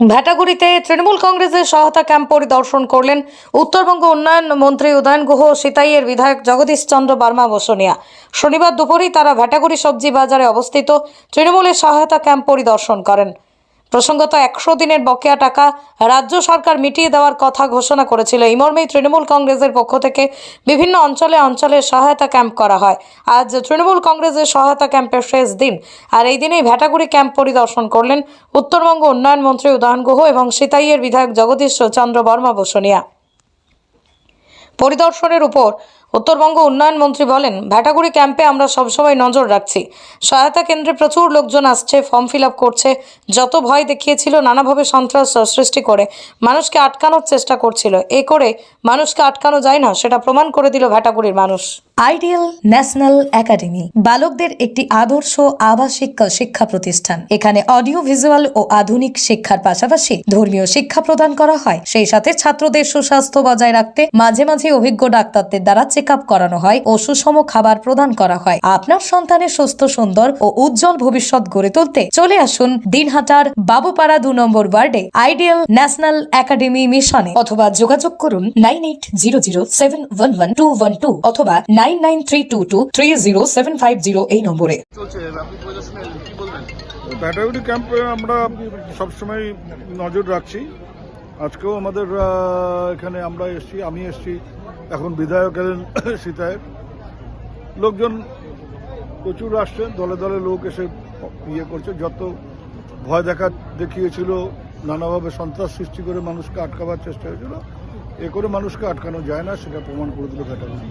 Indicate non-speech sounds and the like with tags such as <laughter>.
ভ্যাটাগুড়িতে তৃণমূল কংগ্রেসের সহায়তা ক্যাম্প পরিদর্শন করলেন উত্তরবঙ্গ উন্নয়ন মন্ত্রী উদয়ন গুহ, সিতাইয়ের বিধায়ক জগদীশ চন্দ্র বর্মা বসনিয়া। শনিবার দুপুরেই তারা ভ্যাটাগুড়ি সবজি বাজারে অবস্থিত তৃণমূলের সহায়তা ক্যাম্প পরিদর্শন করেন। প্রসঙ্গত একশো দিনের বকেয়া টাকা রাজ্য সরকার মিটিয়ে দেওয়ার কথা ঘোষণা করেছিল। এই মর্মেই তৃণমূল কংগ্রেসের পক্ষ থেকে বিভিন্ন অঞ্চলে অঞ্চলে সহায়তা ক্যাম্প করা হয়। আজ তৃণমূল কংগ্রেসের সহায়তা ক্যাম্পের শেষ দিন আর এই দিনেই ভ্যাটাগুড়ি ক্যাম্প পরিদর্শন করলেন উত্তরবঙ্গ উন্নয়ন মন্ত্রী উদয়ন গুহ এবং সিতাইয়ের বিধায়ক জগদীশ চন্দ্র বর্মা বসনিয়া। পরিদর্শনের উপর উত্তরবঙ্গ উন্নয়ন মন্ত্রী বলেন ভ্যাটাগুড়ি ক্যাম্পে আমরা সবসময় নজর রাখছি। সহায়তা কেন্দ্রে প্রচুর লোকজন আসছে, ফর্ম ফিল করছে। যত ভয় দেখিয়েছিল, নানাভাবে সন্ত্রাস সৃষ্টি করে। মানুষকে আটকানোর চেষ্টা করছিল। এ করে মানুষকে আটকানো যায় না, সেটা প্রমাণ করে দিল ভ্যাটাগুড়ির মানুষ। আইডিয়াল ন্যাশনাল একাডেমি, বালকদের একটি আদর্শ আবাসিক শিক্ষা প্রতিষ্ঠান। এখানে অডিও, ভিজুয়াল ও আধুনিক শিক্ষার পাশাপাশি ধর্মীয় শিক্ষা প্রদান করা হয়। সেই সাথে ছাত্রদের সুস্বাস্থ্য বজায় রাখতে মাঝে মাঝে অভিজ্ঞ ডাক্তারদের দ্বারা চেক আপ করানো হয় ও সুষম খাবার প্রদান করা হয়। আপনার সন্তানের সুস্থ সুন্দর ও উজ্জ্বল ভবিষ্যৎ গড়ে তুলতে চলে আসুন দিনহাটার বাবুপাড়া দু নম্বর ওয়ার্ডে আইডিয়াল ন্যাশনাল একাডেমি মিশনে অথবা যোগাযোগ করুন nine eight zero zero seven one one two one two অথবা nine nine three two two three zero seven five zero এই নম্বরে। চলছে আপনি পরিদর্শনে এলেন, কি বলবেন? ব্যাটাগুড়ি ক্যাম্পে আমরা সবসময় নজর রাখছি। আজকেও আমাদের এখানে আমরা এসছি আমি এসছি। এখন বিধায়ক এলেন <coughs> সীতায়ের লোকজন প্রচুর আসছে দলে দলে লোক এসে ইয়ে করছে। যত ভয় দেখা দেখিয়েছিল, নানাভাবে সন্ত্রাস সৃষ্টি করে মানুষকে আটকাবার চেষ্টা হয়েছিল। এ করে মানুষকে আটকানো যায় না, সেটা প্রমাণ করে দিল ব্যাটাগুড়ি